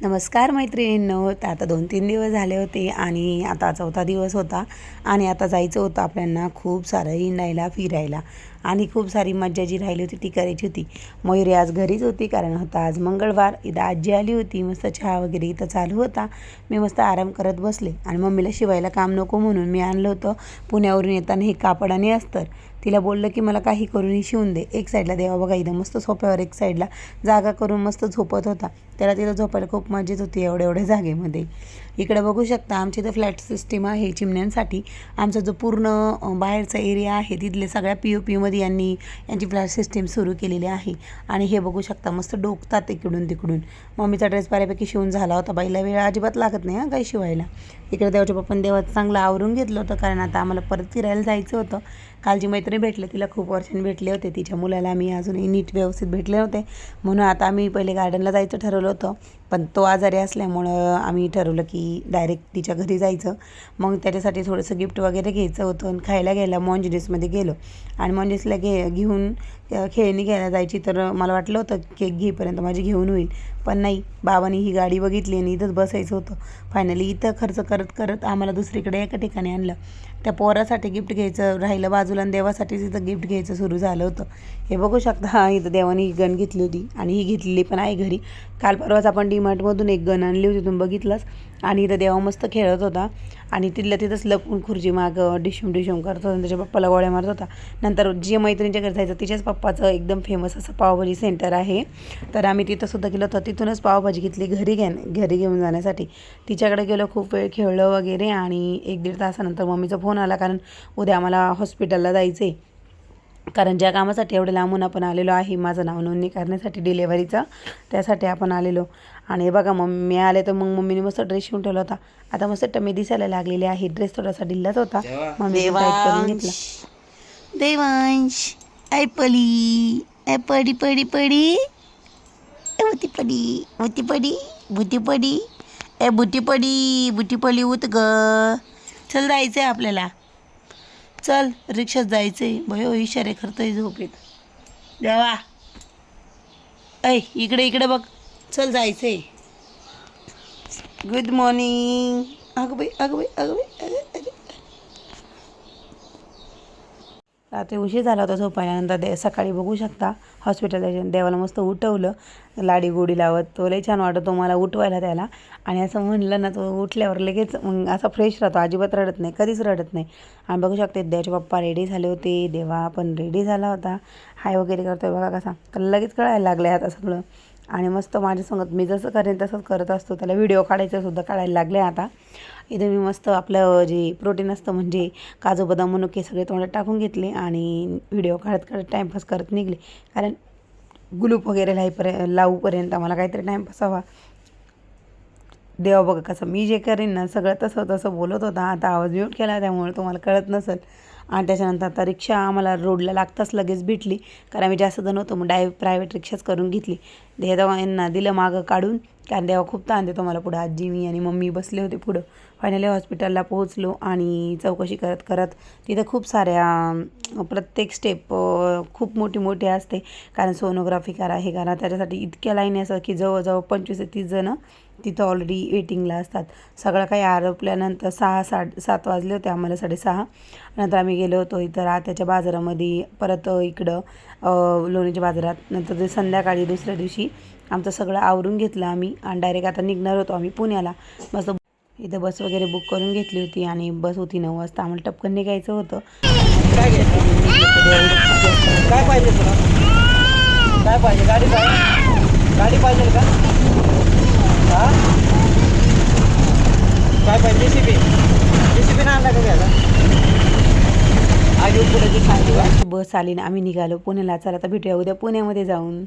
नमस्कार मैत्रिणींनो. तर आता दोन तीन दिवस झाले होते आणि आता चौथा दिवस होता आणि आता जायचं होतं आपल्यांना खूप सारं हिंडायला फिरायला आणि खूप सारी मज्जा जी राहिली होती ती करायची होती. मयुरी आज घरीच होती कारण होता आज मंगळवार इथं आजी आली होती मस्त चहा वगैरे इथं चालू होता. मी मस्त आराम करत बसले आणि मम्मीला शिवायला काम नको म्हणून मी आणलं होतं. पुण्यावरून येताना हे कापड आणि अस्तर. तिला बोललं की मला काही करून शिवून दे. एक साईडला देवा बघा इथं मस्त सोप्यावर एक साईडला जागा करून मस्त झोपत होता. त्याला तिथं झोपायला खूप मजेत होती एवढ्या एवढ्या जागेमध्ये. इकडे बघू शकता आमची इथं फ्लॅट सिस्टीम आहे चिमण्यांसाठी. आमचा जो पूर्ण बाहेरचा एरिया आहे तिथले सगळ्या पी ओ पीमध्ये यांनी यांची फ्लॅट सिस्टीम सुरू केलेली आहे. आणि हे बघू शकता मस्त डोकतात इकडून तिकडून. मम्मीचा ड्रेस बऱ्यापैकी शिवून झाला होता. बाईला वेळ अजिबात लागत नाही हां काही शिवायला. इकडे देवाच्या पप्पाने देवाचं चांगलं आवरून घेतलं होतं कारण आता आम्हाला परत फिरायला जायचं होतं. कालची वगैरे भेटले तिला खूप वर्षांनी भेटले होते. तिच्या मुलाला आम्ही अजूनही नीट व्यवस्थित भेटले नव्हते. म्हणून आता आम्ही पहिले गार्डनला जायचं ठरवलं होतं. पण तो आजारी असल्यामुळं आम्ही ठरवलं की डायरेक्ट तिच्या घरी जायचं. मग त्याच्यासाठी थोडंसं गिफ्ट वगैरे घ्यायचं होतं आणि खायला घ्यायला मॉन्जिनिसमध्ये गेलो. आणि मॉन्जिनिसला घे घेऊन खेळणी घ्यायला जायची. तर मला वाटलं होतं केक घेईपर्यंत माझी घेऊन होईल. पण नाही बाबांनी ही गाडी बघितली आणि इथंच बसायचं होतं. फायनली इथं खर्च करत करत आम्हाला दुसरीकडे एका ठिकाणी आणलं. त्या पोरासाठी गिफ्ट घ्यायचं राहिलं बाजूला आणि देवासाठी तिथं गिफ्ट घ्यायचं सुरू झालं होतं. हे बघू शकता हा इथं देवाने ही गण घेतली होती आणि ही घेतलेली पण आहे घरी. काल परवाच आपण डीमार्टमधून एक गन आणली होती तुम्ही बघितलंच. आणि इथं देवा मस्त खेळत होता. आणि तिथल्या तिथंच लपून खुर्ची मागं डिशूम डिशूम करत होता त्याच्या पप्पाला गोळ्या मारत होता. नंतर जे मैत्रिणीच्या घरी जायचं तिच्याच पप्पाचं एकदम फेमस असं पावभाजी सेंटर आहे. तर आम्ही तिथं सुद्धा गेलो होतो. तिथूनच पावभाजी घेतली घरी घ्या घरी घेऊन जाण्यासाठी. तिच्याकडे गेलो खूप वेळ खेळलं वगैरे आणि एक दीड तासानंतर मम्मीचा फोन आला कारण उद्या आम्हाला हॉस्पिटलला जायचं आहे कारण ज्या कामासाठी एवढं लांबून आपण आलेलो आहे माझं नाव नोंदणी करण्यासाठी डिलेवरीचं त्यासाठी आपण आलेलो. आणि हे बघा मग मी आले तर मग मम्मीने मस्त ड्रेस शिवून ठेवला होता. आता मस्त टमी दिसायला लागलेली आहे. ड्रेस थोडासा ढिल्लाच होता. मम्मी करून घेतला. देवांश. ऐ पली. ऐ पडी पडी पडी. पडी. बुटी पडी. बुटी पडी. ए बुटी पडी. बुटी पडी उत ग. चल जायचं आहे आपल्याला. चल रिक्षात जायचंय. भयो इशारे करतोय झोपेत. देवा. ऐ इकडे इकडे बघ. चल जायचंय. गुड मॉर्निंग अगं बाई अगं बाई अगं बाई अगं अगं रात्री उशीर झाला होता झोपायल्यानंतर दे सकाळी बघू शकता. हॉस्पिटलला देवाला मस्त उठवलं. लाडी गोडी लावत. तो लई छान वाटतो मला उठवायला त्याला. आणि असं म्हणलं ना तो उठल्यावर लगेच मग असा फ्रेश राहतो. अजिबात रडत नाही. कधीच रडत नाही. आणि बघू शकते देवाचे पप्पा रेडी झाले होते. देवा पण रेडी झाला होता. हाय वगैरे करतोय बघा कसा. तर लगेच कळायला लागलं आता सगळं. आणि मस्त माझ्यासंगत मी जसं करेन तसंच करत असतो. त्याला व्हिडिओ काढायचं सुद्धा काढायला लागले आता. इथे मी मस्त आपलं जे प्रोटीन असतं म्हणजे काजू बदाम मनुके सगळे तोंडात टाकून घेतले आणि व्हिडिओ काढत काढत टाईमपास करत निघले. कारण ग्लूप वगैरे लाईपर्यंत लावूपर्यंत आम्हाला काहीतरी टाईमपास हवा. देवा बघा कसं मी जे करेन ना सगळं तसं तसं बोलत होता. आता आवाज म्यूट केला त्यामुळे तुम्हाला कळत नसेल. आणि त्याच्यानंतर आता रिक्षा आम्हाला रोडला लागताच लगेच भेटली. कारण आम्ही जास्त जण होतो मग डाय प्रायव्हेट रिक्षाच करून घेतली. देवा यांना दिलं मागं काढून. कारण देवा खूप ताण देतो मला पुढं. आजी मी आणि मम्मी बसले होते पुढं. फायनली हॉस्पिटलला पोहोचलो आणि चौकशी करत करत तिथं खूप साऱ्या प्रत्येक स्टेप खूप मोठी मोठी असते. कारण सोनोग्राफी करा हे करा. त्याच्यासाठी इतक्या लाईनी असतात की जवळजवळ पंचवीस ते तीस जणं तिथं ऑलरेडी वेटिंगला असतात. सगळं काही आरोपल्यानंतर सहा साड सात वाजले होते आम्हाला साडेसहा. नंतर आम्ही गेलो होतो इथं रात्याच्या बाजारामध्ये. परत इकडं लोणीच्या बाजारात. नंतर ते संध्याकाळी दुसऱ्या दिवशी आमचं सगळं आवरून घेतलं आम्ही आणि डायरेक्ट आता निघणार होतो आम्ही पुण्याला. मस्त इथं बस वगैरे बुक करून घेतली होती आणि बस होती नऊ वाजता. आम्हाला टपकन निघायचं होतं. काय पाहिजे तुला? काय पाहिजे? गाडी पाहिजे? गाडी पाहिजे का? हा? काय पाहिजे? जेसीबी जेसीबी नाही आणला का घ्यायला? आधी पुढे जी बस आली ना आम्ही निघालो पुण्याला. चला आता भेटूया उद्या पुण्यामध्ये जाऊन.